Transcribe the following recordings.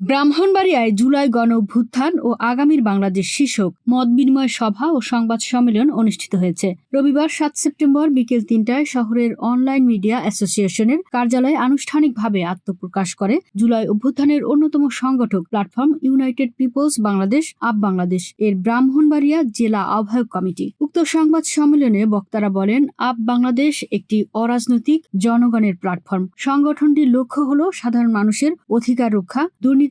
ব্রাহ্মণবাড়িয়ায় জুলাই গণ অভ্যুত্থান ও আগামীর বাংলাদেশ শীর্ষক মত বিনিময় সভা ও সংবাদ সম্মেলন অনুষ্ঠিত হয়েছে। রবিবার সাত সেপ্টেম্বর বিকেল তিনটায় শহরের অনলাইন মিডিয়া অ্যাসোসিয়েশনের কার্যালয়ে আনুষ্ঠানিকভাবে আত্মপ্রকাশ করে। জুলাই অভ্যুত্থানের অন্যতম সংগঠক platform United People's Bangladesh, Aap Bangladesh. এর ব্রাহ্মণবাড়িয়া জেলা আহ্বায়ক কমিটি। উক্ত সংবাদ সম্মেলনে বক্তারা বলেন, আপ বাংলাদেশ একটি অরাজনৈতিক জনগণের প্ল্যাটফর্ম। সংগঠনটির লক্ষ্য হল সাধারণ মানুষের অধিকার রক্ষা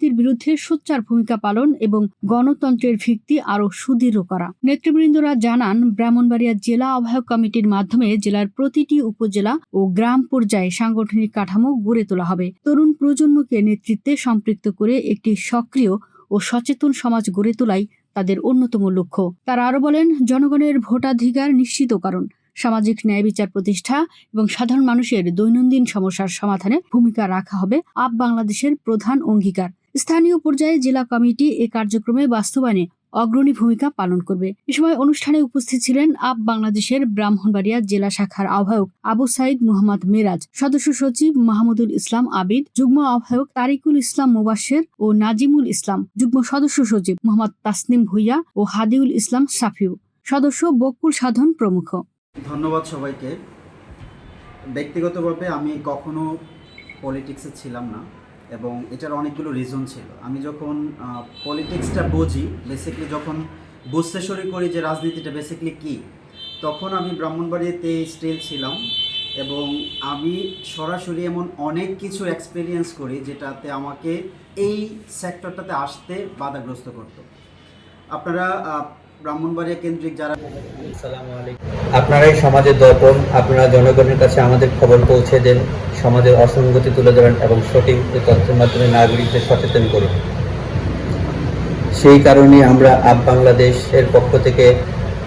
দুর্নীতির বিরুদ্ধে সোচ্চার ভূমিকা পালন এবং গণতন্ত্রের ভিত্তি আরও সুদৃঢ় করা। নেতৃবৃন্দরা জানান, ব্রাহ্মণবাড়িয়া জেলা আহ্বায়ক কমিটির মাধ্যমে জেলার প্রতিটি উপজেলা ও গ্রাম পর্যায়ে সাংগঠনিক কাঠামো গড়ে তোলা হবে। তরুণ প্রজন্মকে নেতৃত্বে সম্পৃক্ত করে একটি সক্রিয় ও সচেতন সমাজ গড়ে তোলাই তাদের অন্যতম লক্ষ্য। তারা আরও বলেন, জনগণের ভোটাধিকার নিশ্চিত কারণ। সামাজিক ন্যায় বিচার প্রতিষ্ঠা এবং সাধারণ মানুষের দৈনন্দিন সমস্যার সমাধানে ভূমিকা রাখা হবে আপ বাংলাদেশের প্রধান অঙ্গীকার। স্থানীয় পর্যায়ে জেলা কমিটি এ কার্যক্রমে বাস্তবায়নে অগ্রণী ভূমিকা পালন করবে। এ সময় অনুষ্ঠানে উপস্থিত ছিলেন আপ বাংলাদেশের ব্রাহ্মণবাড়িয়া জেলা শাখার আহ্বায়ক আবু সাইদ মোহাম্মদ মেরাজ, সদস্য সচিব মাহমুদুল ইসলাম আবিদ, যুগ্ম আহ্বায়ক তারিকুল ইসলাম মোবাশের ও নাজিমুল ইসলাম, যুগ্ম সদস্য সচিব মোহাম্মদ তাসনিম ভুইয়া ও হাদিউল ইসলাম সাফিউ। সদস্য বকুল সাধন প্রমুখ। ধন্যবাদ সবাইকে। ব্যক্তিগতভাবে আমি কখনো পলিটিক্সে ছিলাম না। এবং এটার অনেকগুলো রিজন ছিল। আমি যখন পলিটিক্সটা বুঝি বেসিকলি যখন বুঝতে শুরু করি যে রাজনীতিটা বেসিকলি কী, তখন আমি ব্রাহ্মণবাড়িতে স্টিল ছিলাম এবং আমি সরাসরি এমন অনেক কিছু এক্সপিরিয়েন্স করি যেটাতে আমাকে এই সেক্টরটাতে আসতে বাধাগ্রস্ত করতো। আপনারা ব্রাহ্মণবাড়িয়া কেন্দ্রিক যারা। আপনারাই সমাজের দর্পণ, আপনারা জনগণের কাছে আমাদের খবর পৌঁছে দেন। সমাজের অসঙ্গতি তুলে ধরেন এবং সঠিক তথ্যের মাধ্যমে নাগরিকদের সচেতন করুন। সেই কারণে আমরা আপ বাংলাদেশের পক্ষ থেকে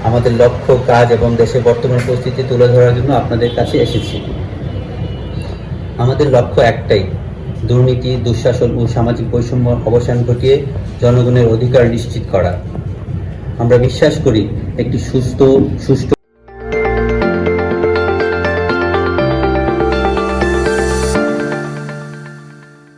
আমাদের লক্ষ্য, কাজ এবং দেশের বর্তমান পরিস্থিতি তুলে ধরার জন্য আপনাদের কাছে এসেছি। আমাদের লক্ষ্য একটাই, দুর্নীতি, দুঃশাসন ও সামাজিক বৈষম্য অবসান ঘটিয়ে জনগণের অধিকার নিশ্চিত করা। আমরা বিশ্বাস করি, একটি সুস্থ, সুষ্ঠু